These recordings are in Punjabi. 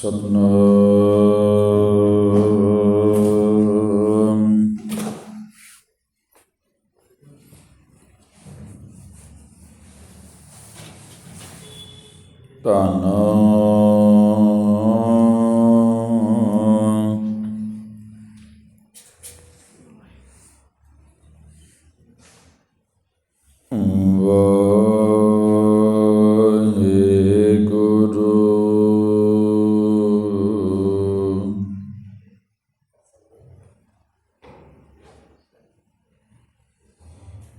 ਸਤਨਾਮ ਧੰਨ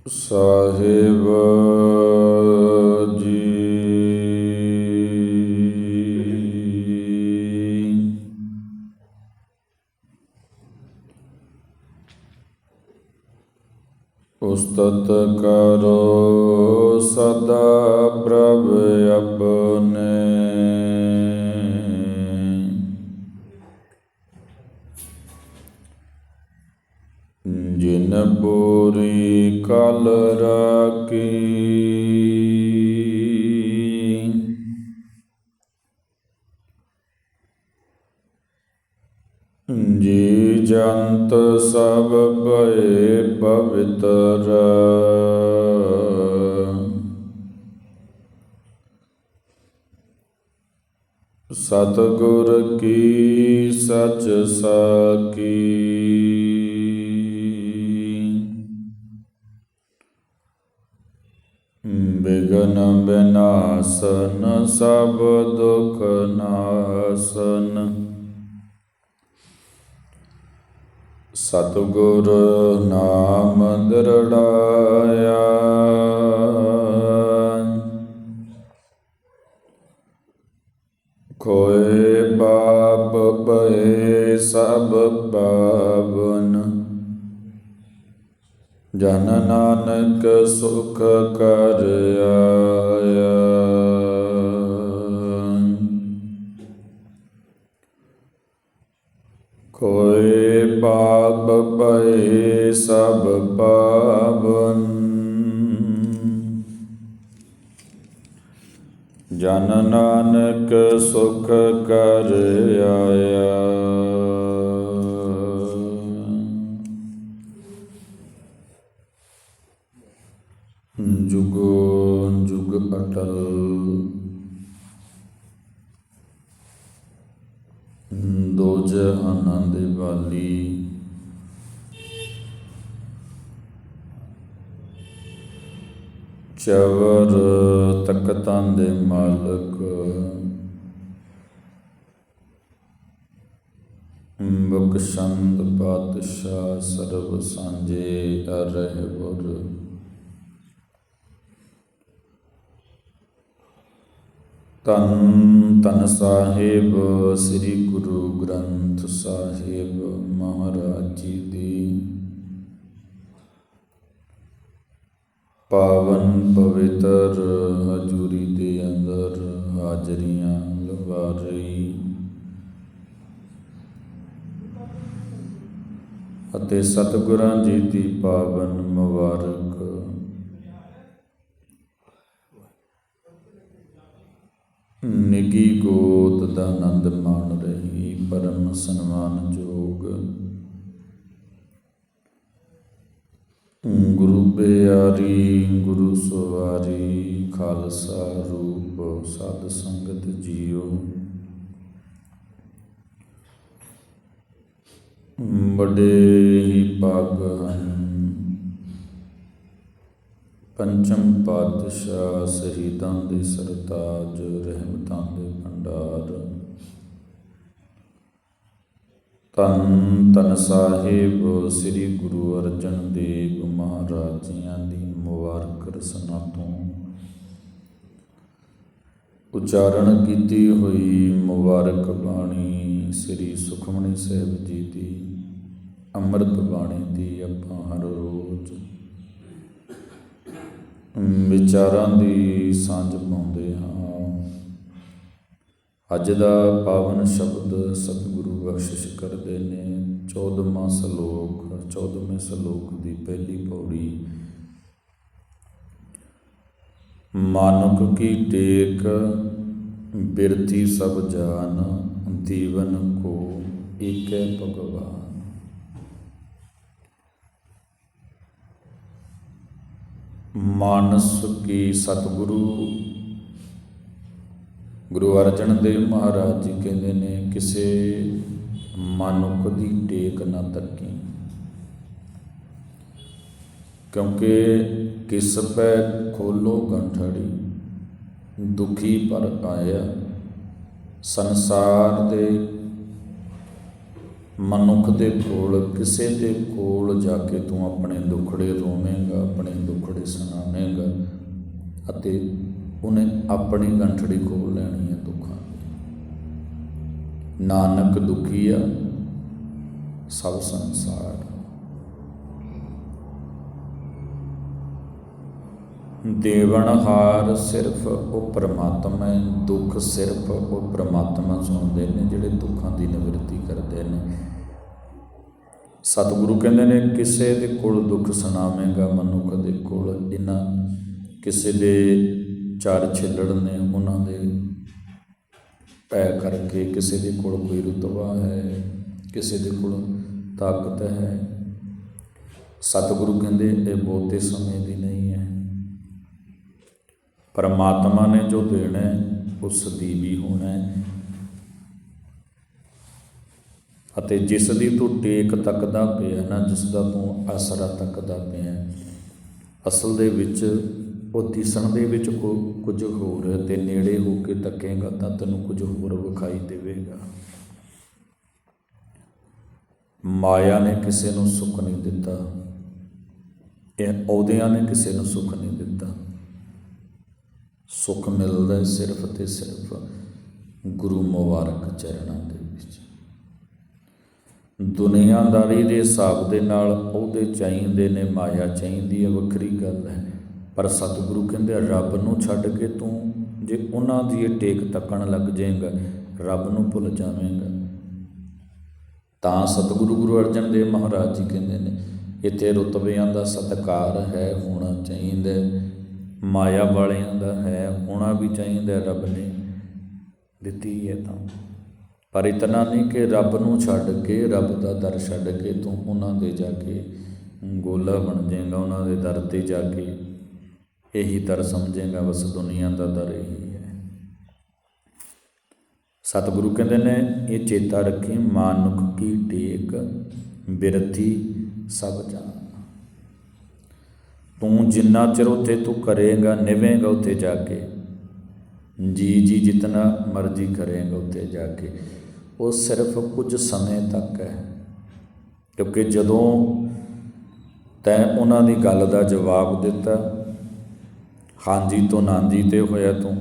ਸਾਹਿਬ ਜੀ। ਉਸਤਤ ਕਰੋ ਸਦਾ ਪ੍ਰਭ ਅਪਨ। ਜੀ ਜੰਤ ਸਭ ਭਏ ਪਵਿੱਤਰ। ਸਤਿਗੁਰ ਕੀ ਸਚ ਸਾਕੀ। ਬਿਗਨ ਬਿਨਾਸਨ ਸਭ ਦੁਖ ਨਾਸਨ। ਸਤਿਗੁਰ ਨਾਮ ਦਰੜਾਇਆ। ਕੋਏ ਬਾਪ ਪਏ ਸਭ ਪਾਵਨ। ਜਨ ਨਾਨਕ ਸੁਖ ਕਰਿਆ। ਸਭ ਪਾਵਨ। ਜਨ ਨਾਨਕ ਸੁਖ ਕਰ ਆਇਆ। ਜੁਗੋ ਜੁਗ ਅਟਲ। ਚਵਰ ਤਖਤਾਂ ਦੇ ਮਾਲਕ। ਬਖਸ਼ੰਦ ਪਾਤਸ਼ਾਹ ਸਰਬ ਸਾਂਝੇ ਰਹਿਬਰ ਤਨ ਤਨ ਸਾਹਿਬ, ਸ੍ਰੀ ਗੁਰੂ ਗ੍ਰੰਥ ਸਾਹਿਬ ਮਹਾਰਾਜ ਜੀ ਦੀ ਪਾਵਨ ਪਵਿੱਤਰ ਹਜੂਰੀ ਦੇ ਅੰਦਰ ਹਾਜ਼ਰੀਆਂ ਲਵਾ ਰਹੀ। ਅਤੇ ਸਤਿਗੁਰਾਂ ਜੀ ਦੀ ਪਾਵਨ ਮੁਬਾਰਕ। ਨਿੱਗੀ ਗੋਤ ਦਾ ਆਨੰਦ ਮਾਣ ਰਹੀ, ਪਰਮ ਸਨਮਾਨ ਗੁਰੂ ਬਿਆਰੀ ਗੁਰੂ ਸਵਾਰੀ, ਖਾਲਸਾ ਰੂਪ, ਸਾਧ ਸੰਗਤ ਜੀਓ। ਬੜੇ ਹੀ ਪਾਗ ਹਨ। ਪੰਚਮ ਪਾਤਸ਼ਾਹ ਸ਼ਹੀਦਾਂ ਦੇ ਸਰਤਾਜ, ਰਹਿਮਤਾਂ ਦੇ ਭੰਡਾਰ। ਤਨ ਤਨ ਸਾਹਿਬ ਸ੍ਰੀ ਗੁਰੂ ਅਰਜਨ ਦੇਵ ਮਹਾਰਾਜ ਜੀਆਂ ਦੀ ਮੁਬਾਰਕ ਰਸਨਾ ਤੋਂ ਉਚਾਰਨ ਕੀਤੀ ਹੋਈ ਮੁਬਾਰਕ ਬਾਣੀ ਸ੍ਰੀ ਸੁਖਮਨੀ ਸਾਹਿਬ ਜੀ ਦੀ, ਅੰਮ੍ਰਿਤ ਬਾਣੀ ਦੀ ਆਪਾਂ ਹਰ ਰੋਜ਼ ਵਿਚਾਰਾਂ ਦੀ ਸਾਂਝ ਪਾਉਂਦੇ ਹਾਂ। ਅੱਜ ਦਾ ਪਾਵਨ ਸ਼ਬਦ ਸਤਿਗੁਰੂ ਬਖਸ਼ਿਸ਼ ਕਰਦੇ ਨੇ। 14ਵਾਂ ਸ਼ਲੋਕ 14ਵੇਂ ਸ਼ਲੋਕ ਦੀ ਪਹਿਲੀ ਪੌੜੀ। ਮਾਨੁਕ ਕੀ ਟੇਕ, ਬਿਰਤੀ ਸਭ ਜਾਨ ਦੀਵਨ ਕੋ ਏਕੈ ਭਗਵਾਨ। ਮਾਨਸ ਕੀ ਸਤਿਗੁਰੂ ਗੁਰੂ ਅਰਜਨ ਦੇਵ ਮਹਾਰਾਜ ਜੀ ਕਹਿੰਦੇ ਨੇ, ਕਿਸੇ ਮਨੁੱਖ ਦੀ ਟੇਕ ਨਾ ਤੱਕੀ ਕਿਉਂਕਿ ਕਿਸ ਪੈ ਖੋਲੋ ਗੰਠੜੀ, ਦੁਖੀ ਪਰ ਆਇਆ। ਸੰਸਾਰ ਦੇ ਮਨੁੱਖ ਦੇ ਕੋਲ, ਕਿਸੇ ਦੇ ਕੋਲ ਜਾ ਕੇ ਤੂੰ ਆਪਣੇ ਦੁੱਖੜੇ ਰੋਵੇਂਗਾ, ਆਪਣੇ ਦੁੱਖੜੇ ਸੁਣਾਵੇਂਗਾ ਅਤੇ ਉਹਨੇ ਆਪਣੀ ਗੰਠੜੀ ਖੋਲ ਲੈਣੀ ਹੈ ਦੁੱਖਾਂ ਦੀ। ਨਾਨਕ ਦੁਖੀਆ ਸਭ ਸੰਸਾਰ ਦੇਵਨਹਾਰ ਸਿਰਫ ਉਹ ਪ੍ਰਮਾਤਮਾ ਹੈ, ਦੁੱਖ ਸਿਰਫ ਉਹ ਪ੍ਰਮਾਤਮਾ ਸੁਣਦੇ ਨੇ, ਜਿਹੜੇ ਦੁੱਖਾਂ ਦੀ ਨਿਵਰਤੀ ਕਰਦੇ ਨੇ। ਸਤਿਗੁਰੂ ਕਹਿੰਦੇ ਨੇ, ਕਿਸੇ ਦੇ ਕੋਲ ਦੁੱਖ ਸੁਣਾਵੇਂਗਾ ਮਨੁੱਖ ਦੇ ਕੋਲ, ਇਹਨਾਂ ਕਿਸੇ ਦੇ ਚਾਰ ਛਿੱਲੜ ਨੇ ਉਹਨਾਂ ਦੇ ਪੈ ਕਰਕੇ ਕਿਸੇ ਦੇ ਕੋਲ ਕੋਈ ਰੁਤਬਾ ਹੈ ਕਿਸੇ ਦੇ ਕੋਲ ਤਾਕਤ ਹੈ। ਸਤਿਗੁਰੂ ਕਹਿੰਦੇ ਇਹ ਬਹੁਤੇ ਸਮੇਂ ਦੀ ਨਹੀਂ ਹੈ। ਪਰਮਾਤਮਾ ਨੇ ਜੋ ਦੇਣਾ ਹੈ, ਉਸ ਦੀ ਵੀ ਹੋਣਾ ਹੈ। ਅਤੇ ਜਿਸ ਦੀ ਤੂੰ ਟੇਕ ਤੱਕਦਾ ਪਿਆ ਨਾ ਜਿਸ ਦਾ ਤੂੰ ਆਸਰਾ ਤੱਕਦਾ ਪਿਆ ਅਸਲ ਦੇ ਵਿੱਚ ਉਹ ਦਿਸਣ ਦੇ ਵਿੱਚ ਕੋ- ਕੁਝ ਹੋਰ ਹੈ ਤੇ ਨੇੜੇ ਹੋ ਕੇ ਤੱਕੇਗਾ ਤਾਂ ਤੈਨੂੰ ਕੁਝ ਹੋਰ ਵਿਖਾਈ ਦੇਵੇਗਾ। ਮਾਇਆ ਨੇ ਕਿਸੇ ਨੂੰ ਸੁੱਖ ਨਹੀਂ ਦਿੱਤਾ। ਇਹ ਅਹੁਦਿਆਂ ਨੇ ਕਿਸੇ ਨੂੰ ਸੁੱਖ ਨਹੀਂ ਦਿੱਤਾ। ਸੁੱਖ ਮਿਲਦਾ ਹੈ ਸਿਰਫ ਤੇ ਸਿਰਫ ਗੁਰੂ ਮੁਬਾਰਕ ਚਰਨਾਂ ਦੇ ਵਿੱਚ। ਦੁਨੀਆਦਾਰੀ ਦੇ ਹਿਸਾਬ ਦੇ ਨਾਲ ਉਹਦੇ ਚਾਹੀਦੇ ਨੇ, ਮਾਇਆ ਚਾਹੀਦੀ ਹੈ, ਵੱਖਰੀ ਗੱਲ ਹੈ। ਪਰ ਸਤਿਗੁਰੂ ਕਹਿੰਦੇ ਰੱਬ ਨੂੰ ਛੱਡ ਕੇ ਤੂੰ ਜੇ ਉਹਨਾਂ ਦੀ ਇਹ ਟੇਕ ਤੱਕਣ ਲੱਗ ਜਾਏਗਾ, ਰੱਬ ਨੂੰ ਭੁੱਲ ਜਾਵੇਂਗਾ। ਤਾਂ ਸਤਿਗੁਰੂ ਗੁਰੂ ਅਰਜਨ ਦੇਵ ਮਹਾਰਾਜ ਜੀ ਕਹਿੰਦੇ ਨੇ, ਇੱਥੇ ਰੁਤਬਿਆਂ ਦਾ ਸਤਕਾਰ ਹੈ, ਹੋਣਾ ਚਾਹੀਦਾ ਮਾਇਆ ਵਾਲਿਆਂ ਦਾ ਹੈ, ਹੋਣਾ ਵੀ ਚਾਹੀਦਾ ਰੱਬ ਨੇ ਦਿੱਤੀ ਹੈ ਤਾਂ। ਪਰ ਇਤਨਾ ਨਹੀਂ ਕਿ ਰੱਬ ਨੂੰ ਛੱਡ ਕੇ, ਰੱਬ ਦਾ ਦਰ ਛੱਡ ਕੇ ਤੂੰ ਉਹਨਾਂ ਦੇ ਜਾ ਕੇ ਗੋਲਾ ਬਣ ਜਾਏਗਾ, ਉਹਨਾਂ ਦੇ ਦਰ ਤੇ ਜਾ ਕੇ। ਇਹੀ ਦਰ ਸਮਝੇਗਾ, ਬਸ ਦੁਨੀਆ ਦਾ ਦਰ ਇਹੀ ਹੈ। ਸਤਿਗੁਰੂ ਕਹਿੰਦੇ ਨੇ, ਇਹ ਚੇਤਾ ਰੱਖੀ, ਮਾਨੁਖ ਕੀ ਟੇਕ, ਬਿਰਥੀ ਸਭ ਜਾਣ। ਤੂੰ ਜਿੰਨਾ ਚਿਰ ਉੱਥੇ ਤੂੰ ਕਰੇਗਾ, ਨਿਵੇਂਗਾ ਉੱਥੇ ਜਾ ਕੇ। ਜੀ ਜੀ ਜਿਤਨਾ ਮਰਜ਼ੀ ਕਰੇਗਾ ਉੱਥੇ ਜਾ ਕੇ। ਉਹ ਸਿਰਫ ਕੁਝ ਸਮੇਂ ਤੱਕ ਹੈ। ਕਿਉਂਕਿ ਜਦੋਂ ਤੈਂ ਉਹਨਾਂ ਦੀ ਗੱਲ ਦਾ ਜਵਾਬ ਦਿੱਤਾ ਹਾਂਜੀ ਤੋਂ ਨਾਂਜੀ ਤੇ ਹੋਇਆ ਤੂੰ।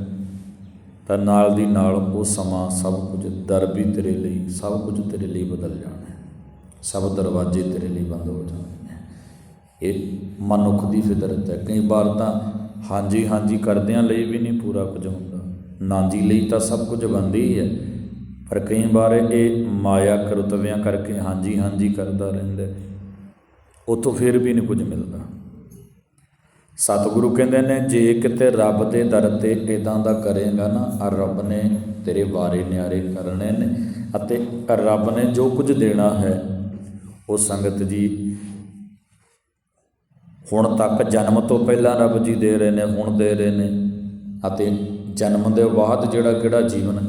ਤਾਂ ਨਾਲ ਦੀ ਨਾਲ ਉਹ ਸਮਾਂ ਸਭ ਕੁਝ ਦਰ ਵੀ ਤੇਰੇ ਲਈ, ਸਭ ਕੁਝ ਤੇਰੇ ਲਈ ਬਦਲ ਜਾਣਾ ਸਭ ਦਰਵਾਜ਼ੇ ਤੇਰੇ ਲਈ ਬੰਦ ਹੋ ਜਾਣੇ ਇਹ ਮਨੁੱਖ ਦੀ ਫਿਤਰਤ ਹੈ। ਕਈ ਵਾਰ ਤਾਂ ਹਾਂਜੀ ਹਾਂਜੀ ਕਰਦਿਆਂ ਲਈ ਵੀ ਨਹੀਂ ਪੂਰਾ ਕੁਝ ਹੁੰਦਾ। ਨਾਂਜੀ ਲਈ ਤਾਂ ਸਭ ਕੁਝ ਬੰਦ ਹੈ। ਪਰ ਕਈ ਵਾਰ ਇਹ ਮਾਇਆ ਕਰਤਵਿਆਂ ਕਰਕੇ ਹਾਂਜੀ ਹਾਂਜੀ ਕਰਦਾ ਰਹਿੰਦਾ ਹੈ। ਉੱਥੋਂ ਫਿਰ ਵੀ ਨਹੀਂ ਕੁਝ ਮਿਲਦਾ। ਸਤਿਗੁਰੂ ਕਹਿੰਦੇ ਨੇ, ਜੇ ਕਿਤੇ ਰੱਬ ਦੇ ਦਰ ਤੇ ਇਦਾਂ ਦਾ ਕਰੇਗਾ ਨਾ ਆ ਰੱਬ ਨੇ ਤੇਰੇ ਵਾਰੇ ਨਿਆਰੇ ਕਰਨੇ ਨੇ। ਅਤੇ ਰੱਬ ਨੇ ਜੋ ਕੁਝ ਦੇਣਾ ਹੈ, ਉਹ ਸੰਗਤ ਜੀ ਹੁਣ ਤੱਕ ਜਨਮ ਤੋਂ ਪਹਿਲਾਂ ਰੱਬ ਜੀ ਦੇ ਰਹੇ ਨੇ, ਹੁਣ ਦੇ ਰਹੇ ਨੇ। ਅਤੇ ਜਨਮ ਦੇ ਬਾਅਦ ਜਿਹੜਾ ਕਿਹੜਾ ਜੀਵਨ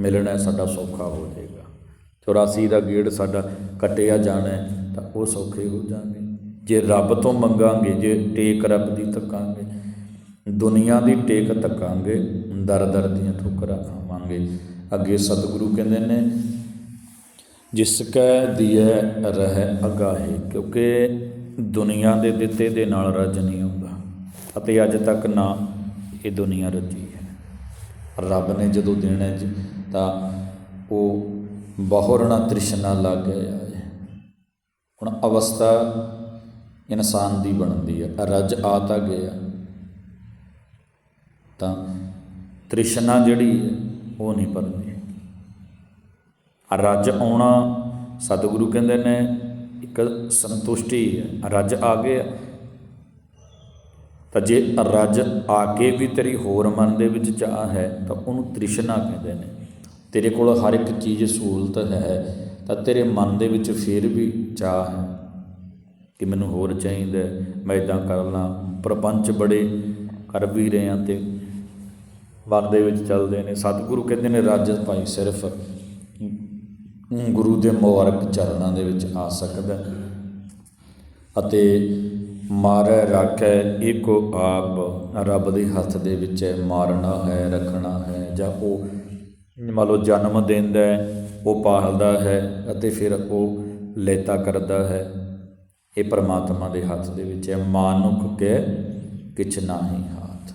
ਮਿਲਣਾ, ਸਾਡਾ ਸੌਖਾ ਹੋ ਜਾਏਗਾ। 84 ਦਾ ਗੇੜ ਸਾਡਾ ਕੱਟਿਆ ਜਾਣਾ ਤਾਂ ਉਹ ਸੌਖੇ ਹੋ ਜਾਣਗੇ। ਜੇ ਰੱਬ ਤੋਂ ਮੰਗਾਂਗੇ, ਜੇ ਟੇਕ ਰੱਬ ਦੀ ਤੱਕਾਂਗੇ, ਦੁਨੀਆ ਦੀ ਟੇਕ ਤੱਕਾਂਗੇ, ਦਰ ਦਰ ਦੀਆਂ ਠੋਕਰਾਂ ਖਾਵਾਂਗੇ। ਅੱਗੇ ਸਤਿਗੁਰੂ ਕਹਿੰਦੇ ਨੇ, ਜਿਸ ਕੈ ਦੀਐ ਰਹਿ ਅਗਾਹੇ, ਕਿਉਂਕਿ ਦੁਨੀਆ ਦੇ ਦਿੱਤੇ ਦੇ ਨਾਲ ਰੱਜ ਨਹੀਂ ਆਉਂਦਾ। ਅਤੇ ਅੱਜ ਤੱਕ ਨਾ ਇਹ ਦੁਨੀਆ ਰੱਜੀ ਹੈ। ਰੱਬ ਨੇ ਜਦੋਂ ਦੇਣਾ ਤਾਂ ਉਹ ਬਹੁਰਣਾ ਤ੍ਰਿਸ਼ਨਾ ਲੱਗ ਗਿਆ ਹੈ। ਹੁਣ ਅਵਸਥਾ ਇਨਸਾਨ ਦੀ ਬਣਦੀ ਹੈ ਰੱਜ ਆ ਤਾਂ ਗਿਆ। ਤਾਂ ਤ੍ਰਿਸ਼ਨਾ ਜਿਹੜੀ ਹੈ ਉਹ ਨਹੀਂ ਭਰਦੀ ਰੱਜ ਆਉਣਾ, ਸਤਿਗੁਰੂ ਕਹਿੰਦੇ ਨੇ, ਇੱਕ ਸੰਤੁਸ਼ਟੀ ਹੈ ਰੱਜ ਆ ਗਿਆ। ਤਾਂ ਜੇ ਰੱਜ ਆ ਕੇ ਵੀ ਤੇਰੀ ਹੋਰ ਮਨ ਦੇ ਵਿੱਚ ਚਾਹ ਹੈ, ਤਾਂ ਉਹਨੂੰ ਤ੍ਰਿਸ਼ਨਾ ਕਹਿੰਦੇ ਨੇ। ਤੇਰੇ ਕੋਲ ਹਰ ਇੱਕ ਚੀਜ਼ ਸਹੂਲਤ ਹੈ, ਤਾਂ ਤੇਰੇ ਮਨ ਦੇ ਵਿੱਚ ਫਿਰ ਵੀ ਚਾਹ ਹੈ। ਕਿ ਮੈਨੂੰ ਹੋਰ ਚਾਹੀਦਾ ਮੈਂ ਇਦਾਂ ਕਰ ਲਾਂ। ਪ੍ਰਪੰਚ ਬੜੇ ਕਰ ਵੀ ਰਹੇ ਹਾਂ ਤੇ ਮਨ ਦੇ ਵਿੱਚ ਚੱਲਦੇ ਨੇ। ਸਤਿਗੁਰੂ ਕਹਿੰਦੇ ਨੇ ਰਾਜਤ ਭਾਈ ਸਿਰਫ ਗੁਰੂ ਦੇ ਮੁਬਾਰਕ ਚਰਨਾਂ ਦੇ ਵਿੱਚ ਆ ਸਕਦਾ ਹੈ। ਅਤੇ ਮਾਰੈ ਰਾਖੈ, ਏਕੋ ਆਪ ਰੱਬ ਦੇ ਹੱਥ ਦੇ ਵਿੱਚ ਹੈ। ਮਾਰਨਾ ਹੈ, ਰੱਖਣਾ ਹੈ, ਜਾਂ ਉਹ ਮੰਨ ਲਓ ਜਨਮ ਦਿੰਦਾ ਹੈ, ਉਹ ਪਾਲਦਾ ਹੈ ਅਤੇ ਫਿਰ ਉਹ ਲੇਤਾ ਕਰਦਾ ਹੈ। ਇਹ ਪਰਮਾਤਮਾ ਦੇ ਹੱਥ ਦੇ ਵਿੱਚ ਹੈ। ਮਾਨੁਖ ਕੇ ਕਿਛ ਨਾਹੀ ਹਾਥ।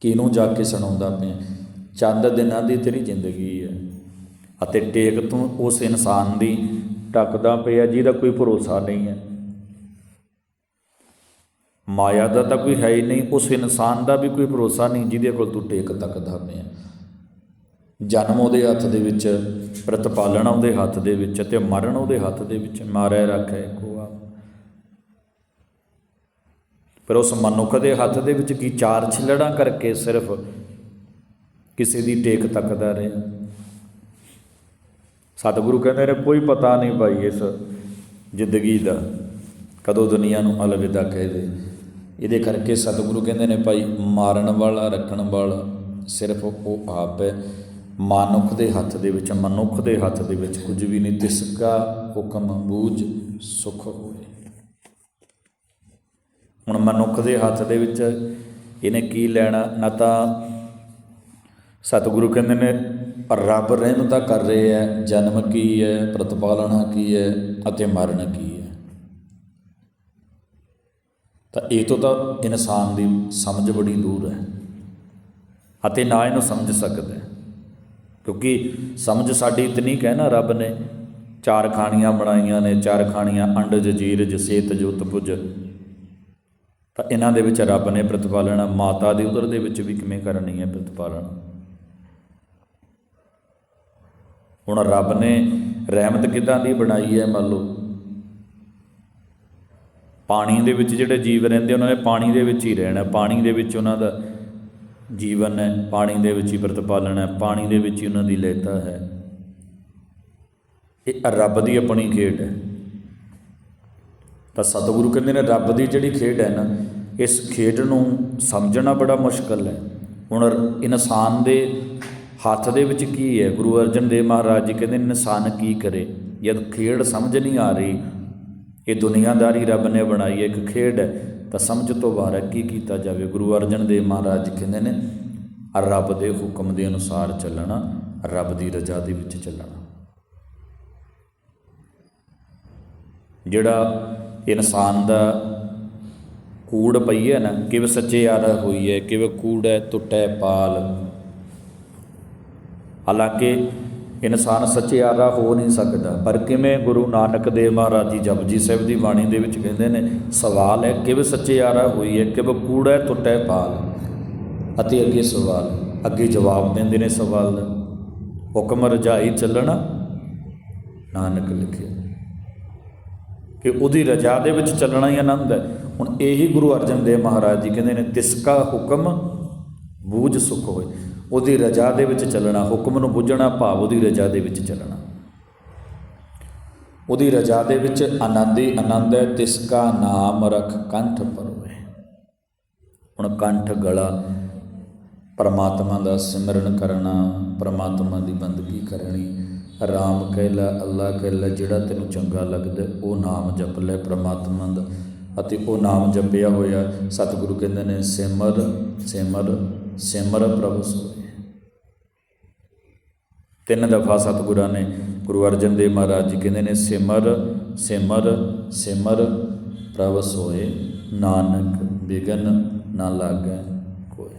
ਕਿਹਨੂੰ ਜਾ ਕੇ ਸੁਣਾਉਂਦਾ ਪਿਆ ਚੰਦ ਦਿਨਾਂ ਦੀ ਤੇਰੀ ਜ਼ਿੰਦਗੀ ਹੈ ਅਤੇ ਟੇਕ ਤੂੰ ਉਸ ਇਨਸਾਨ ਦੀ ਟੱਕਦਾ ਪਿਆ ਜਿਹਦਾ ਕੋਈ ਭਰੋਸਾ ਨਹੀਂ ਹੈ। ਮਾਇਆ ਦਾ ਤਾਂ ਕੋਈ ਹੈ ਹੀ ਨਹੀਂ, ਉਸ ਇਨਸਾਨ ਦਾ ਵੀ ਕੋਈ ਭਰੋਸਾ ਨਹੀਂ ਜਿਹਦੇ ਕੋਲ ਤੂੰ ਟੇਕ ਤੱਕਦਾ ਪਿਆ ਜਨਮ ਉਹਦੇ ਹੱਥ ਦੇ ਵਿੱਚ, ਪ੍ਰਤਪਾਲਣ ਉਹਦੇ ਹੱਥ ਦੇ ਵਿੱਚ ਤੇ ਮਰਨ ਉਹਦੇ ਹੱਥ ਦੇ ਵਿੱਚ ਮਾਰਿਆ ਰੱਖਿਆ ਕੋ ਆ ਪਰ ਉਸ ਮਨੁੱਖ ਦੇ ਹੱਥ ਦੇ ਵਿੱਚ ਕੀ ਚਾਰ ਛਿਲੜਾਂ ਕਰਕੇ ਸਿਰਫ ਕਿਸੇ ਦੀ ਟੇਕ ਤੱਕਦਾ ਰਿਹਾ? ਸਤਿਗੁਰੂ ਕਹਿੰਦੇ ਨੇ, ਕੋਈ ਪਤਾ ਨਹੀਂ ਭਾਈ ਇਸ ਜ਼ਿੰਦਗੀ ਦਾ ਕਦੋਂ ਦੁਨੀਆ ਨੂੰ ਅਲਵਿਦਾ ਕਹਿ ਦੇ। ਇਹਦੇ ਕਰਕੇ ਸਤਿਗੁਰੂ ਕਹਿੰਦੇ ਨੇ ਭਾਈ, ਮਾਰਨ ਵਾਲਾ, ਰੱਖਣ ਵਾਲਾ ਸਿਰਫ ਉਹ ਆਪ ਹੈ। ਮਨੁੱਖ ਦੇ ਹੱਥ ਦੇ ਵਿੱਚ, ਮਨੁੱਖ ਦੇ ਹੱਥ ਦੇ ਵਿੱਚ ਕੁਝ ਵੀ ਨਹੀਂ ਤਿਸ ਕਾ ਹੁਕਮ ਬੂਝ ਸੁਖ ਹੋਏ। ਹੁਣ ਮਨੁੱਖ ਦੇ ਹੱਥ ਦੇ ਵਿੱਚ ਇਹਨੇ ਕੀ ਲੈਣਾ? ਨਾ ਤਾਂ ਸਤਿਗੁਰੂ ਕਹਿੰਦੇ ਨੇ, ਰੱਬ ਰਹਿਮਤਾ ਕਰ ਰਹੇ ਹੈ, ਜਨਮ ਕੀ ਹੈ ਪ੍ਰਤਪਾਲਣਾ ਕੀ ਹੈ ਅਤੇ ਮਰਨ ਕੀ ਹੈ। ਤਾਂ ਇਹ ਤੋਂ ਤਾਂ ਇਨਸਾਨ ਦੀ ਸਮਝ ਬੜੀ ਦੂਰ ਹੈ ਅਤੇ ਨਾ ਇਹਨੂੰ ਸਮਝ ਸਕਦਾ ਹੈ। ਕਿਉਂਕਿ ਸਮਝ ਸਾਡੀ ਇਤਨੀ ਕਹਿ ਨਾ ਰੱਬ ਨੇ। ਚਾਰ ਖਾਣੀਆਂ ਬਣਾਈਆਂ ਨੇ, ਚਾਰ ਖਾਣੀਆਂ ਅੰਡ ਜਜੀਰ ਜਸੇਤ ਜੋਤ, ਪੁਜ। ਤਾਂ ਇਹਨਾਂ ਦੇ ਵਿੱਚ ਰੱਬ ਨੇ ਪ੍ਰਤਪਾਲਣਾ, ਮਾਤਾ ਦੀ ਉਧਰ ਦੇ ਵਿੱਚ ਵੀ ਕਿਵੇਂ ਕਰਨੀ ਹੈ ਪ੍ਰਤਪਾਲਣਾ? ਹੁਣ ਰੱਬ ਨੇ ਰਹਿਮਤ ਕਿਦਾਂ ਦੀ ਬਣਾਈ ਹੈ, ਮੰਨ ਲਓ? ਪਾਣੀ ਦੇ ਵਿੱਚ ਜਿਹੜੇ ਜੀਵ ਰਹਿੰਦੇ, ਉਹਨਾਂ ਨੇ ਪਾਣੀ ਦੇ ਵਿੱਚ ਹੀ ਰਹਿਣਾ, ਪਾਣੀ ਦੇ ਵਿੱਚ ਉਹਨਾਂ ਦਾ ਜੀਵਨ ਹੈ, ਪਾਣੀ ਦੇ ਵਿੱਚ ਹੀ ਪ੍ਰਤਪਾਲਣ ਹੈ, ਪਾਣੀ ਦੇ ਵਿੱਚ ਹੀ ਉਹਨਾਂ ਦੀ ਲੈਤਾ ਹੈ। ਇਹ ਰੱਬ ਦੀ ਆਪਣੀ ਖੇਡ ਹੈ। ਤਾਂ ਸਤਿਗੁਰੂ ਕਹਿੰਦੇ ਨੇ ਰੱਬ ਦੀ ਜਿਹੜੀ ਖੇਡ ਹੈ ਨਾ, ਇਸ ਖੇਡ ਨੂੰ ਸਮਝਣਾ ਬੜਾ ਮੁਸ਼ਕਲ ਹੈ। ਹੁਣ ਇਨਸਾਨ ਦੇ ਹੱਥ ਦੇ ਵਿੱਚ ਕੀ ਹੈ? ਗੁਰੂ ਅਰਜਨ ਦੇਵ ਮਹਾਰਾਜ ਜੀ ਕਹਿੰਦੇ ਇਨਸਾਨ ਕੀ ਕਰੇ? ਜਦ ਖੇਡ ਸਮਝ ਨਹੀਂ ਆ ਰਹੀ, ਇਹ ਦੁਨੀਆਦਾਰੀ ਰੱਬ ਨੇ ਬਣਾਈ ਹੈ, ਇੱਕ ਖੇਡ ਹੈ। ਤਾਂ ਸਮਝ ਤੋਂ ਬਾਹਰ ਕੀ ਕੀਤਾ ਜਾਵੇ। ਗੁਰੂ ਅਰਜਨ ਦੇਵ ਮਹਾਰਾਜ ਕਹਿੰਦੇ ਨੇ, ਰੱਬ ਦੇ ਹੁਕਮ ਦੇ ਅਨੁਸਾਰ ਚੱਲਣਾ, ਰੱਬ ਦੀ ਰਜ਼ਾ ਦੇ ਵਿੱਚ ਚੱਲਣਾ। ਜਿਹੜਾ ਇਨਸਾਨ ਦਾ ਕੂੜ ਪਈ ਹੈ ਨਾ, ਕਿਵੇਂ ਸੱਚੇ ਯਾਰ ਹੋਈ ਹੈ, ਕਿਵੇਂ ਕੂੜ ਹੈ, ਟੁੱਟੈ ਪਾਲ। ਹਾਲਾਂਕਿ ਇਨਸਾਨ ਸੱਚਿਆਰਾ ਹੋ ਨਹੀਂ ਸਕਦਾ। ਪਰ ਕਿਵੇਂ ਗੁਰੂ ਨਾਨਕ ਦੇਵ ਮਹਾਰਾਜ ਜੀ ਜਪਜੀ ਸਾਹਿਬ ਦੀ ਬਾਣੀ ਦੇ ਵਿੱਚ ਕਹਿੰਦੇ ਨੇ, ਸਵਾਲ ਹੈ ਕਿਵੇਂ ਸੱਚਿਆਰਾ ਹੋਈ ਹੈ ਕਿਵ ਕੂੜਾ ਟੁੱਟੈ ਪਾਲ ਅਤੇ ਅੱਗੇ ਸਵਾਲ, ਅੱਗੇ ਜਵਾਬ ਦਿੰਦੇ ਨੇ ਸਵਾਲ ਦਾ। ਹੁਕਮ ਰਜਾਈ ਚੱਲਣਾ, ਨਾਨਕ ਲਿਖਿਆ। ਕਿ ਉਹਦੀ ਰਜਾ ਦੇ ਵਿੱਚ ਚੱਲਣਾ ਹੀ ਆਨੰਦ ਹੈ। ਹੁਣ ਇਹੀ ਗੁਰੂ ਅਰਜਨ ਦੇਵ ਮਹਾਰਾਜ ਜੀ ਕਹਿੰਦੇ ਨੇ, ਤਿਸਕਾ ਹੁਕਮ, ਬੂਝ ਸੁਖ ਹੋਏ। ਉਹਦੀ ਰਜਾ ਦੇ ਵਿੱਚ ਚੱਲਣਾ, ਹੁਕਮ ਨੂੰ ਬੁੱਝਣਾ, ਭਾਵ ਉਹਦੀ ਰਜਾ ਦੇ ਵਿੱਚ ਚੱਲਣਾ। ਉਹਦੀ ਰਜਾ ਦੇ ਵਿੱਚ ਆਨੰਦ ਹੀ ਆਨੰਦ ਹੈ ਤਿਸਕਾ ਨਾਮ ਰਖ ਕੰਠ ਪਰੋਏ। ਹੁਣ ਕੰਠ ਗਲਾ ਪਰਮਾਤਮਾ ਦਾ ਸਿਮਰਨ ਕਰਨਾ, ਪਰਮਾਤਮਾ ਦੀ ਬੰਦਗੀ ਕਰਨੀ। ਰਾਮ ਕਹਿਲਾ ਅੱਲਾ ਕਹਿਲਾ ਜਿਹੜਾ ਤੈਨੂੰ ਚੰਗਾ ਲੱਗਦਾ, ਉਹ ਨਾਮ ਜਪ ਲੈ ਪ੍ਰਮਾਤਮਾ ਦਾ। ਅਤੇ ਉਹ ਨਾਮ ਜਪਿਆ ਹੋਇਆ, ਸਤਿਗੁਰੂ ਕਹਿੰਦੇ ਨੇ, ਸਿਮਰ ਸਿਮਰ ਸਿਮਰ ਪ੍ਰਭੂ ਸੋਏ। ਤਿੰਨ ਦਫਾ ਸਤਿਗੁਰਾਂ ਨੇ ਗੁਰੂ ਅਰਜਨ ਦੇਵ ਮਹਾਰਾਜ ਜੀ ਕਹਿੰਦੇ ਨੇ, ਸਿਮਰ ਸਿਮਰ ਸਿਮਰ ਪ੍ਰਭ ਸੋਏ ਨਾਨਕ, ਬਿਗਨ ਨਾ ਲਾਗੈ ਕੋਈ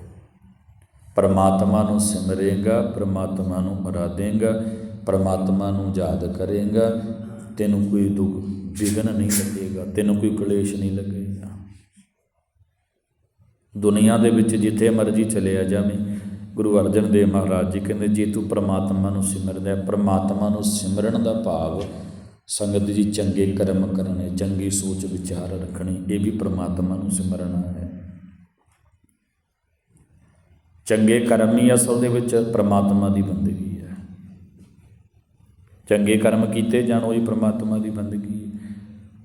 ਪਰਮਾਤਮਾ ਨੂੰ ਸਿਮਰੇਗਾ, ਪਰਮਾਤਮਾ ਨੂੰ ਮਰਾਦੇਗਾ, ਪਰਮਾਤਮਾ ਨੂੰ ਯਾਦ ਕਰੇਗਾ, ਤੈਨੂੰ ਕੋਈ ਦੁੱਖ ਵਿਗਨ ਨਹੀਂ ਲੱਗੇਗਾ, ਤੈਨੂੰ ਕੋਈ ਕਲੇਸ਼ ਨਹੀਂ ਲੱਗੇਗਾ। ਦੁਨੀਆ ਦੇ ਵਿੱਚ ਜਿੱਥੇ ਮਰਜ਼ੀ ਚਲਿਆ ਜਾਵੇਂ ਗੁਰੂ ਅਰਜਨ ਦੇਵ ਮਹਾਰਾਜ ਜੀ ਕਹਿੰਦੇ, ਜੇ ਤੂੰ ਪ੍ਰਮਾਤਮਾ ਨੂੰ ਸਿਮਰਦਾ ਹੈ, ਪ੍ਰਮਾਤਮਾ ਨੂੰ ਸਿਮਰਨ ਦਾ ਭਾਵ ਸੰਗਤ ਜੀ ਚੰਗੇ ਕਰਮ ਕਰਨੇ, ਚੰਗੀ ਸੋਚ ਵਿਚਾਰ ਰੱਖਣੀ, ਇਹ ਵੀ ਪ੍ਰਮਾਤਮਾ ਨੂੰ ਸਿਮਰਨਾ ਹੈ। ਚੰਗੇ ਕਰਮ ਹੀ ਅਸਲ ਦੇ ਵਿੱਚ ਪ੍ਰਮਾਤਮਾ ਦੀ ਬੰਦਗੀ ਹੈ। ਚੰਗੇ ਕਰਮ ਕੀਤੇ ਜਾਣ, ਉਹੀ ਪ੍ਰਮਾਤਮਾ ਦੀ ਬੰਦਗੀ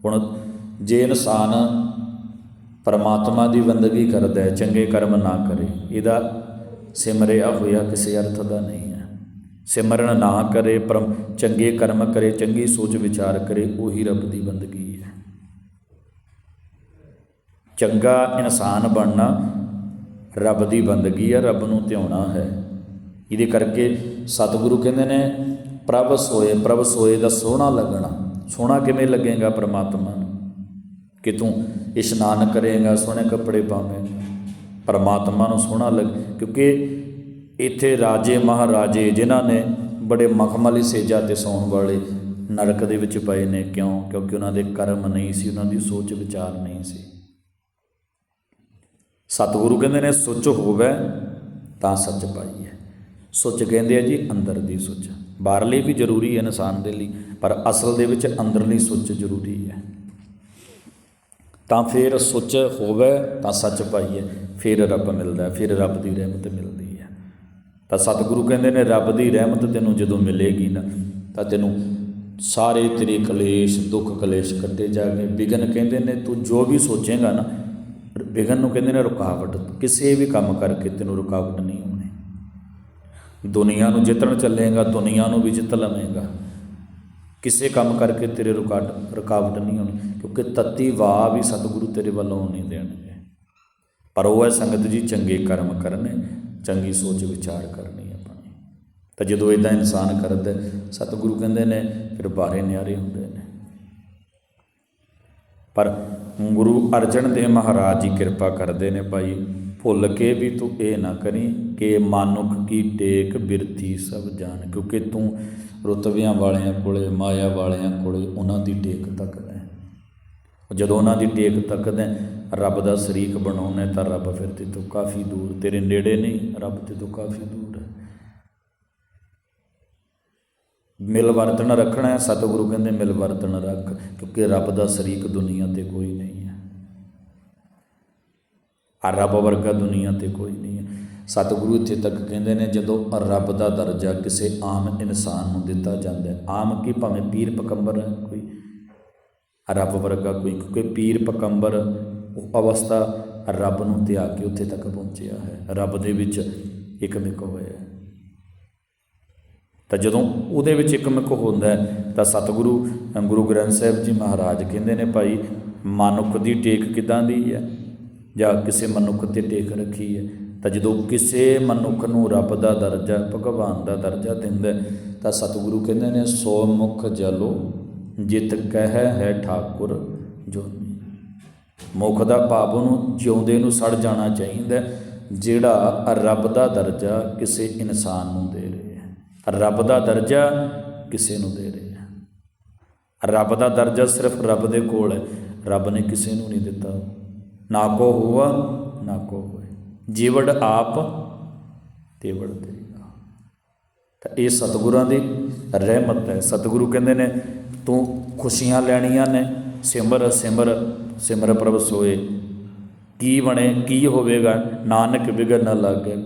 ਹੁਣ ਜੇ ਇਨਸਾਨ ਪਰਮਾਤਮਾ ਦੀ ਬੰਦਗੀ ਕਰਦਾ ਹੈ, ਚੰਗੇ ਕਰਮ ਨਾ ਕਰੇ, ਇਹਦਾ ਸਿਮਰਿਆ ਹੋਇਆ ਕਿਸੇ ਅਰਥ ਦਾ ਨਹੀਂ ਹੈ। ਸਿਮਰਨ ਨਾ ਕਰੇ, ਪਰਮ ਚੰਗੇ ਕਰਮ ਕਰੇ, ਚੰਗੀ ਸੋਚ ਵਿਚਾਰ ਕਰੇ, ਉਹੀ ਰੱਬ ਦੀ ਬੰਦਗੀ ਹੈ। ਚੰਗਾ ਇਨਸਾਨ ਬਣਨਾ ਰੱਬ ਦੀ ਬੰਦਗੀ ਹੈ ਰੱਬ ਨੂੰ ਧਿਆਉਣਾ ਹੈ। ਇਹਦੇ ਕਰਕੇ ਸਤਿਗੁਰੂ ਕਹਿੰਦੇ ਨੇ, ਪ੍ਰਭ ਸੋਏ ਪ੍ਰਭ ਸੋਏ ਦਾ ਸੋਹਣਾ ਲੱਗਣਾ। ਸੋਹਣਾ ਕਿਵੇਂ ਲੱਗੇਗਾ ਪ੍ਰਮਾਤਮਾ ਨੂੰ? ਕਿ ਤੂੰ ਇਸ਼ਨਾਨ ਕਰੇਗਾ, ਸੋਹਣੇ ਕੱਪੜੇ ਪਾਵੇਂਗਾ। ਪਰਮਾਤਮਾ ਨੂੰ ਸੋਹਣਾ ਲੱਗ, ਕਿਉਂਕਿ ਇੱਥੇ ਰਾਜੇ ਮਹਾਰਾਜੇ ਜਿਨ੍ਹਾਂ ਨੇ ਬੜੇ ਮਖਮਲੀ ਸੇਜਾ ਤੇ ਸੌਣ ਵਾਲੇ ਨਰਕ ਦੇ ਵਿੱਚ ਪਏ ਨੇ, ਕਿਉਂ? ਕਿਉਂਕਿ ਉਹਨਾਂ ਦੇ ਕਰਮ ਨਹੀਂ ਸੀ, ਉਹਨਾਂ ਦੀ ਸੋਚ ਵਿਚਾਰ ਨਹੀਂ ਸੀ। ਸਤਿਗੁਰੂ ਕਹਿੰਦੇ ਨੇ, ਸੁੱਚ ਹੋਵੇ ਤਾਂ ਸੱਚ ਪਾਈਏ ਸੁੱਚ ਕਹਿੰਦੇ ਆ ਜੀ, ਅੰਦਰ ਦੀ ਸੁੱਚ। ਬਾਹਰਲੀ ਵੀ ਜ਼ਰੂਰੀ ਹੈ ਇਨਸਾਨ ਦੇ ਲਈ, ਪਰ ਅਸਲ ਦੇ ਵਿੱਚ ਅੰਦਰਲੀ ਸੁੱਚ ਜ਼ਰੂਰੀ ਹੈ। ਤਾਂ ਫਿਰ ਸੁੱਚ ਹੋਵੇ ਤਾਂ ਸੱਚ ਪਾਈਏ, ਫਿਰ ਰੱਬ ਮਿਲਦਾ, ਫਿਰ ਰੱਬ ਦੀ ਰਹਿਮਤ ਮਿਲਦੀ ਹੈ। ਤਾਂ ਸਤਿਗੁਰੂ ਕਹਿੰਦੇ ਨੇ, ਰੱਬ ਦੀ ਰਹਿਮਤ ਤੈਨੂੰ ਜਦੋਂ ਮਿਲੇਗੀ ਨਾ, ਤਾਂ ਤੈਨੂੰ ਸਾਰੇ ਤੇਰੇ ਕਲੇਸ਼, ਦੁੱਖ ਕਲੇਸ਼ ਕੱਟੇ ਜਾਗੇ ਵਿਗਨ ਕਹਿੰਦੇ ਨੇ, ਤੂੰ ਜੋ ਵੀ ਸੋਚੇਗਾ ਨਾ, ਵਿਗਨ ਨੂੰ ਕਹਿੰਦੇ ਨੇ ਰੁਕਾਵਟ। ਕਿਸੇ ਵੀ ਕੰਮ ਕਰਕੇ ਤੈਨੂੰ ਰੁਕਾਵਟ ਨਹੀਂ ਆਉਣੀ ਦੁਨੀਆ ਨੂੰ ਜਿੱਤਣ ਚੱਲੇਗਾ, ਦੁਨੀਆ ਨੂੰ ਵੀ ਜਿੱਤ ਲਵੇਂਗਾ। ਕਿਸੇ ਕੰਮ ਕਰਕੇ ਤੇਰੇ ਰੁਕਾਟ ਰੁਕਾਵਟ ਨਹੀਂ ਹੋਣੀ ਕਿਉਂਕਿ ਤਤੀ ਵਾਹ ਵੀ ਸਤਿਗੁਰੂ ਤੇਰੇ ਵੱਲੋਂ ਨਹੀਂ ਦੇਣਗੇ। ਪਰ ਉਹ ਹੈ ਸੰਗਤ ਜੀ, ਚੰਗੇ ਕਰਮ ਕਰਨੇ, ਚੰਗੀ ਸੋਚ ਵਿਚਾਰ ਕਰਨੀ ਆਪਣੀ। ਤਾਂ ਜਦੋਂ ਇਦਾਂ ਇਨਸਾਨ ਕਰਦਾ ਸਤਿਗੁਰੂ ਕਹਿੰਦੇ ਨੇ, ਫਿਰ ਬਾਰੇ ਨਿਆਰੇ ਹੁੰਦੇ ਨੇ। ਪਰ ਗੁਰੂ ਅਰਜਨ ਦੇਵ ਮਹਾਰਾਜ ਜੀ ਕਿਰਪਾ ਕਰਦੇ ਨੇ ਭਾਈ, ਭੁੱਲ ਕੇ ਵੀ ਤੂੰ ਇਹ ਨਾ ਕਰੀ ਕਿ ਮਾਨੁਖ ਕੀ ਟੇਕ ਬਿਰਤੀ ਸਭ ਜਾਣ, ਕਿਉਂਕਿ ਤੂੰ ਰੁਤਬਿਆਂ ਵਾਲਿਆਂ ਕੋਲੇ, ਮਾਇਆ ਵਾਲਿਆਂ ਕੋਲੇ ਉਹਨਾਂ ਦੀ ਟੇਕ ਤੱਕਦਾ ਹੈ। ਜਦੋਂ ਉਹਨਾਂ ਦੀ ਟੇਕ ਤੱਕਦਾ ਰੱਬ ਦਾ ਸ਼ਰੀਕ ਬਣਾਉਣਾ ਤਾਂ ਰੱਬ ਫਿਰ ਤੇ ਤੋਂ ਕਾਫੀ ਦੂਰ, ਤੇਰੇ ਨੇੜੇ ਨਹੀਂ, ਰੱਬ ਤੇ ਤੋਂ ਕਾਫੀ ਦੂਰ ਹੈ ਮਿਲ ਵਰਤਣ ਰੱਖਣਾ ਹੈ, ਸਤਿਗੁਰੂ ਕਹਿੰਦੇ ਮਿਲ ਵਰਤਣ ਰੱਖ, ਕਿਉਂਕਿ ਰੱਬ ਦਾ ਸ਼ਰੀਕ ਦੁਨੀਆ ਤੇ ਕੋਈ ਨਹੀਂ ਹੈ ਆ ਰੱਬ ਵਰਗਾ ਦੁਨੀਆ ਤੇ ਕੋਈ ਨਹੀਂ ਹੈ ਸਤਿਗੁਰੂ ਇੱਥੇ ਤੱਕ ਕਹਿੰਦੇ ਨੇ, ਜਦੋਂ ਰੱਬ ਦਾ ਦਰਜਾ ਕਿਸੇ ਆਮ ਇਨਸਾਨ ਨੂੰ ਦਿੱਤਾ ਜਾਂਦਾ ਹੈ, ਆਮ ਕੀ ਭਾਵੇਂ ਪੀਰ ਪਕੰਬਰ ਹੈ, ਕੋਈ ਰੱਬ ਵਰਗਾ ਕੋਈ ਕਿਉਂਕਿ ਪੀਰ ਪਕੰਬਰ ਉਹ ਅਵਸਥਾ ਰੱਬ ਨੂੰ ਤਿਆਗ ਕੇ ਉੱਥੇ ਤੱਕ ਪਹੁੰਚਿਆ ਹੈ, ਰੱਬ ਦੇ ਵਿੱਚ ਇੱਕ ਮਿਕ ਹੋਇਆ ਤਾਂ ਜਦੋਂ ਉਹਦੇ ਵਿੱਚ ਇੱਕ ਮਿਕ ਹੁੰਦਾ ਤਾਂ ਸਤਿਗੁਰੂ, ਗੁਰੂ ਗ੍ਰੰਥ ਸਾਹਿਬ ਜੀ ਮਹਾਰਾਜ ਕਹਿੰਦੇ ਨੇ, ਭਾਈ, ਮਨੁੱਖ ਦੀ ਟੇਕ ਕਿਦਾਂ ਦੀ ਹੈ? ਜਾਂ ਕਿਸੇ ਮਨੁੱਖ ਤੇ ਟੇਕ ਰੱਖੀ ਹੈ? ਤਾਂ ਜਦੋਂ ਕਿਸੇ ਮਨੁੱਖ ਨੂੰ ਰੱਬ ਦਾ ਦਰਜਾ, ਭਗਵਾਨ ਦਾ ਦਰਜਾ ਦਿੰਦਾ ਤਾਂ ਸਤਿਗੁਰੂ ਕਹਿੰਦੇ ਨੇ ਸੋ ਮੁਖ ਜਲੋ ਜਿਤ ਕਹਿ ਹੈ ਠਾਕੁਰ ਜੋ ਮੁਖ ਦਾ ਭਾਵ ਨੂੰ ਜਿਉਂਦੇ ਨੂੰ ਸੜ ਜਾਣਾ ਚਾਹੀਦਾ ਜਿਹੜਾ ਰੱਬ ਦਾ ਦਰਜਾ ਕਿਸੇ ਇਨਸਾਨ ਨੂੰ ਦੇ ਰਿਹਾ ਰੱਬ ਦਾ ਦਰਜਾ ਕਿਸੇ ਨੂੰ ਦੇ ਰਿਹਾ ਰੱਬ ਦਾ ਦਰਜਾ ਸਿਰਫ ਰੱਬ ਦੇ ਕੋਲ ਹੈ, ਰੱਬ ਨੇ ਕਿਸੇ ਨੂੰ ਨਹੀਂ ਦਿੱਤਾ। ਨਾ ਕੋ ਹੁਆ, ਨਾ ਕੋ ਜੀਵੜ ਆਪ ਤੇਵੜ ਤੇਰੀ ਤਾਂ ਇਹ ਸਤਿਗੁਰਾਂ ਦੀ ਰਹਿਮਤ ਹੈ। ਸਤਿਗੁਰੂ ਕਹਿੰਦੇ ਨੇ, ਤੂੰ ਖੁਸ਼ੀਆਂ ਲੈਣੀਆਂ ਨੇ। ਸਿਮਰ ਸਿਮਰ ਸਿਮਰ ਪ੍ਰਭ ਸੋਏ। ਕੀ ਬਣੇ, ਕੀ ਹੋਵੇਗਾ? ਨਾਨਕ ਵਿਗਨ ਨਾ ਲੱਗੇ।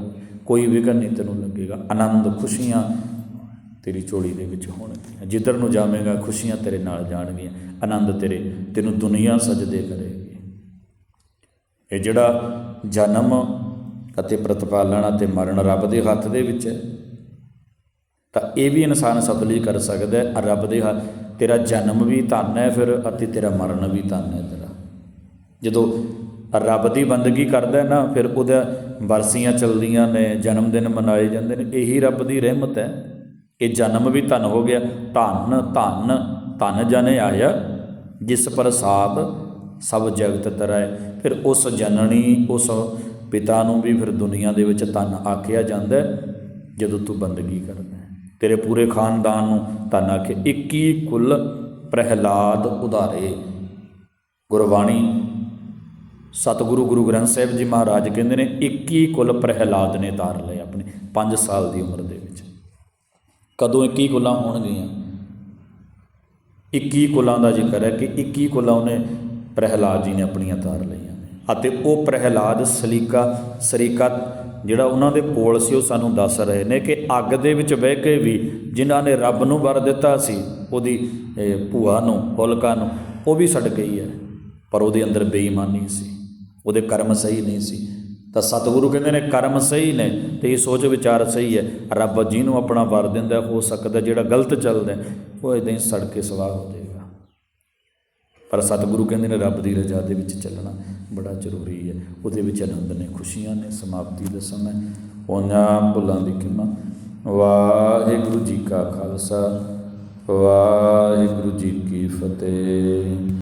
ਕੋਈ ਵਿਗਨ ਨਹੀਂ ਤੈਨੂੰ ਲੱਗੇਗਾ। ਆਨੰਦ ਖੁਸ਼ੀਆਂ ਤੇਰੀ ਝੋਲੀ ਦੇ ਵਿੱਚ ਹੋਣਗੀਆਂ। ਜਿੱਧਰ ਨੂੰ ਜਾਵੇਂਗਾ, ਖੁਸ਼ੀਆਂ ਤੇਰੇ ਨਾਲ ਜਾਣਗੀਆਂ। ਆਨੰਦ ਤੇਰੇ, ਤੈਨੂੰ ਦੁਨੀਆ ਸਜਦੇ ਕਰੇਗੀ। ਇਹ ਜਿਹੜਾ ਜਨਮ ਅਤੇ ਪ੍ਰਤਪਾਲਣ ਅਤੇ ਮਰਨ ਰੱਬ ਦੇ ਹੱਥ ਦੇ ਵਿੱਚ। ਹੈ ਤਾਂ ਇਹ ਵੀ ਇਨਸਾਨ ਸਫਲੀ ਕਰ ਸਕਦਾ ਹੈ। ਰੱਬ ਦੇ ਹੱਥ ਤੇਰਾ ਜਨਮ ਵੀ ਧਨ ਹੈ ਫਿਰ ਅਤੇ ਤੇਰਾ ਮਰਨ ਵੀ ਧਨ ਹੈ ਤੇਰਾ। ਜਦੋਂ ਰੱਬ ਦੀ ਬੰਦਗੀ ਕਰਦਾ ਹੈ ਨਾ, ਫਿਰ ਉਹਦਾ ਬਰਸੀਆਂ ਚੱਲਦੀਆਂ ਨੇ, ਜਨਮ ਦਿਨ ਮਨਾਏ ਜਾਂਦੇ ਨੇ, ਇਹੀ ਰੱਬ ਦੀ ਰਹਿਮਤ ਹੈ। ਇਹ ਜਨਮ ਵੀ ਧਨ ਹੋ ਗਿਆ। ਧਨ ਧਨ ਧਨ ਜਨੇ ਆਇਆ, ਜਿਸ ਪ੍ਰਸਾਦ ਸਭ ਜਗਤ ਤਰੈ। ਫਿਰ ਉਸ ਜਨਨੀ, ਉਸ ਪਿਤਾ ਨੂੰ ਵੀ ਫਿਰ ਦੁਨੀਆ ਦੇ ਵਿੱਚ ਧਨ ਆਖਿਆ ਜਾਂਦਾ ਜਦੋਂ ਤੂੰ ਬੰਦਗੀ ਕਰਦਾ ਤੇਰੇ ਪੂਰੇ ਖਾਨਦਾਨ ਨੂੰ ਧਨ ਆਖਿਆ 21 ਕੁੱਲ ਪ੍ਰਹਿਲਾਦ ਉਧਾਰੇ। ਗੁਰਬਾਣੀ ਸਤਿਗੁਰੂ ਗੁਰੂ ਗ੍ਰੰਥ ਸਾਹਿਬ ਜੀ ਮਹਾਰਾਜ ਕਹਿੰਦੇ ਨੇ 21 ਕੁੱਲ ਪ੍ਰਹਿਲਾਦ ਨੇ ਤਾਰ ਲਏ ਆਪਣੇ 5 ਸਾਲ ਦੀ ਉਮਰ ਦੇ ਵਿੱਚ। ਕਦੋਂ 21 ਕੁੱਲਾਂ ਹੋਣਗੀਆਂ? 21 ਕੁੱਲਾਂ ਦਾ ਜ਼ਿਕਰ ਹੈ ਕਿ 21 ਕੁੱਲਾਂ ਉਹਨੇ ਪ੍ਰਹਿਲਾਦ ਜੀ ਨੇ ਆਪਣੀਆਂ ਤਾਰ ਲਈ ਅਤੇ ਉਹ ਪ੍ਰਹਿਲਾਦ ਸਲੀਕਾ, ਸਰੀਕਾ ਜਿਹੜਾ ਉਹਨਾਂ ਦੇ ਕੋਲ ਸੀ, ਉਹ ਸਾਨੂੰ ਦੱਸ ਰਹੇ ਨੇ ਕਿ ਅੱਗ ਦੇ ਵਿੱਚ ਬਹਿ ਕੇ ਵੀ ਜਿਨ੍ਹਾਂ ਨੇ ਰੱਬ ਨੂੰ ਵਰ ਦਿੱਤਾ ਸੀ, ਉਹਦੀ ਭੂਆ ਨੂੰ, ਹੋਲਕਾ ਨੂੰ, ਉਹ ਵੀ ਛੱਡ ਗਈ ਹੈ। ਪਰ ਉਹਦੇ ਅੰਦਰ ਬੇਈਮਾਨੀ ਸੀ, ਉਹਦੇ ਕਰਮ ਸਹੀ ਨਹੀਂ ਸੀ। ਤਾਂ ਸਤਿਗੁਰੂ ਕਹਿੰਦੇ ਨੇ, ਕਰਮ ਸਹੀ ਨੇ ਤੇ ਇਹ ਸੋਚ ਵਿਚਾਰ ਸਹੀ ਹੈ। ਰੱਬ ਜਿਹਨੂੰ ਆਪਣਾ ਵਰ ਦਿੰਦਾ ਹੋ ਸਕਦਾ ਜਿਹੜਾ ਗਲਤ ਚੱਲਦਾ ਉਹ ਇਦਾਂ ਹੀ ਸੜ ਕੇ ਸਵਾਹ ਹੋ ਜਾਵੇ ਪਰ ਸਤਿਗੁਰੂ ਕਹਿੰਦੇ ਨੇ ਰੱਬ ਦੀ ਰਜ਼ਾ ਦੇ ਵਿੱਚ ਚੱਲਣਾ ਬੜਾ ਜ਼ਰੂਰੀ ਹੈ। ਉਹਦੇ ਵਿੱਚ ਆਨੰਦ ਨੇ, ਖੁਸ਼ੀਆਂ ਨੇ, ਸਮਾਪਤੀ ਦਾ ਸਮਾਂ ਉਹਨਾਂ ਭੁੱਲਾਂ ਦੀ ਕਿਮਾ। ਵਾਹਿਗੁਰੂ ਜੀ ਕਾ ਖਾਲਸਾ, ਵਾਹਿਗੁਰੂ ਜੀ ਕੀ ਫਤਿਹ।